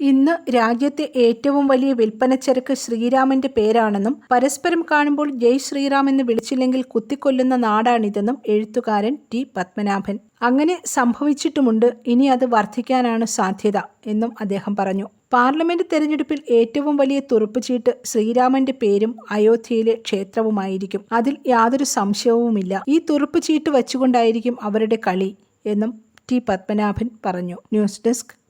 ഇന്ന് രാജ്യത്തെ ഏറ്റവും വലിയ വിൽപ്പനച്ചരക്ക് ശ്രീരാമന്റെ പേരാണെന്നും പരസ്പരം കാണുമ്പോൾ ജയ് ശ്രീറാം എന്ന് വിളിച്ചില്ലെങ്കിൽ കുത്തിക്കൊല്ലുന്ന നാടാണിതെന്നും എഴുത്തുകാരൻ ടി പത്മനാഭൻ. അങ്ങനെ സംഭവിച്ചിട്ടുമുണ്ട്. ഇനി അത് വർദ്ധിക്കാനാണ് സാധ്യത എന്നും അദ്ദേഹം പറഞ്ഞു. പാർലമെന്റ് തെരഞ്ഞെടുപ്പിൽ ഏറ്റവും വലിയ തുറുപ്പുചീട്ട് ശ്രീരാമന്റെ പേരും അയോധ്യയിലെ ക്ഷേത്രവുമായിരിക്കും. അതിൽ യാതൊരു സംശയവുമില്ല. ഈ തുറുപ്പുചീട്ട് വച്ചുകൊണ്ടായിരിക്കും അവരുടെ കളി എന്നും ടി പത്മനാഭൻ പറഞ്ഞു. News desk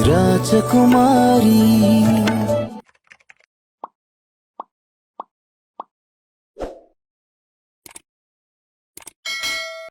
Rajakumari.